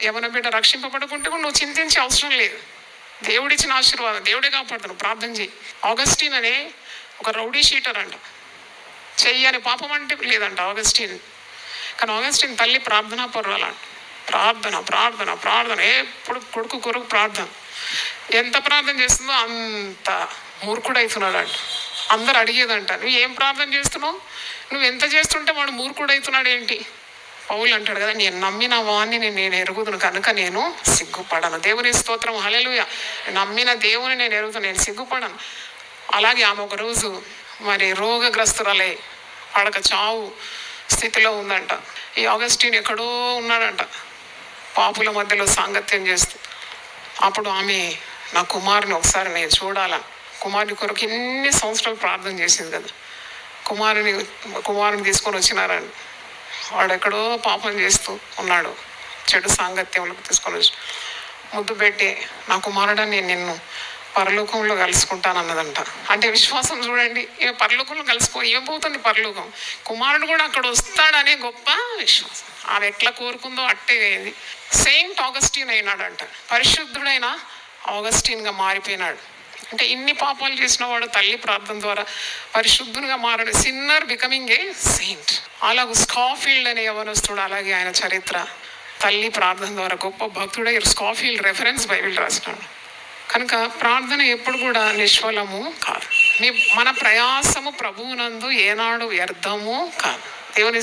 యవన బిడ్డ రక్షింపబడుకుంటే నువ్వు చింతించే అవసరం లేదు. దేవుడిచ్చిన ఆశీర్వాదం దేవుడే కాపాడుతాను ప్రార్థన చేయి ఆగస్టిన్ అనే ఒక రౌడీ షీటర్ అంట. చెయ్యని పాపం అంటే లేదంట ఆగస్టిన్. కానీ ఆగస్టిన్ తల్లి ప్రార్థన పర్వాలంట ప్రార్థన ప్రార్థన ప్రార్థన. ఎప్పుడు కొడుకు కొడుకు ప్రార్థన. ఎంత ప్రార్థన చేస్తుందో అంత మూర్ఖుడవుతున్నాడంట అందరు అడిగేదంట నువ్వు ఏం ప్రార్థన చేస్తున్నావు? నువ్వు ఎంత చేస్తుంటే వాడు మూర్ఖుడవుతున్నాడు ఏంటి పౌలు అంటాడు కదా నేను నమ్మిన వాణ్ణి నేను నేను ఎరుగుదును కనుక నేను సిగ్గుపడను. దేవుని స్తోత్రం హలెలుయ నమ్మిన దేవుని నేను ఎరుగుతాను నేను సిగ్గుపడను. అలాగే ఆమె ఒక రోజు మరి రోగగ్రస్తురాలే పడక చావు స్థితిలో ఉందంట. ఈ ఆగస్టిన్ ఎక్కడో ఉన్నాడంట. పాపుల మధ్యలో సాంగత్యం చేస్తూ. అప్పుడు ఆమె నా కుమారుని ఒకసారి నేను చూడాలని కుమారుని కొరకు ఎన్ని సంవత్సరాలు ప్రార్థన చేసింది కదా. కుమారుని కుమారుని తీసుకొని వచ్చినారండి వాడు ఎక్కడో పాపం చేస్తూ ఉన్నాడు. చెడు సాంగత్యంలోకి తీసుకొని వచ్చి ముద్దు పెట్టి నా కుమారుడా నేను నిన్ను పరలోకంలో కలుసుకుంటాను అన్నదంట అంటే విశ్వాసం చూడండి ఇక పరలోకంలో కలిసిపో పోతుంది పరలోకం? కుమారుడు కూడా అక్కడ వస్తాడనే గొప్ప విశ్వాసం. ఆమె ఎట్లా కోరుకుందో అట్టే అయింది. సెయింట్ ఆగస్టిన్ అయినాడంట. పరిశుద్ధుడైన ఆగస్టిన్గా మారిపోయినాడు. అంటే ఇన్ని పాపాలు చేసిన వాడు తల్లి ప్రార్థన ద్వారా పరిశుద్ధునిగా మారడు. సిన్నర్ బికమింగ్ ఏ సెయింట్ అలాగూ స్కాఫీల్డ్ అనే యవనస్తుడు అలాగే ఆయన చరిత్ర తల్లి ప్రార్థన ద్వారా గొప్ప భక్తుడై స్కాఫీల్డ్ రెఫరెన్స్ బైబిల్ రాసినాడు. కనుక ప్రార్థన ఎప్పుడు కూడా నిష్ఫలము కాదు. నీ మన ప్రయాసము ప్రభువునందు ఏనాడు వ్యర్థము కాదు. దేవుని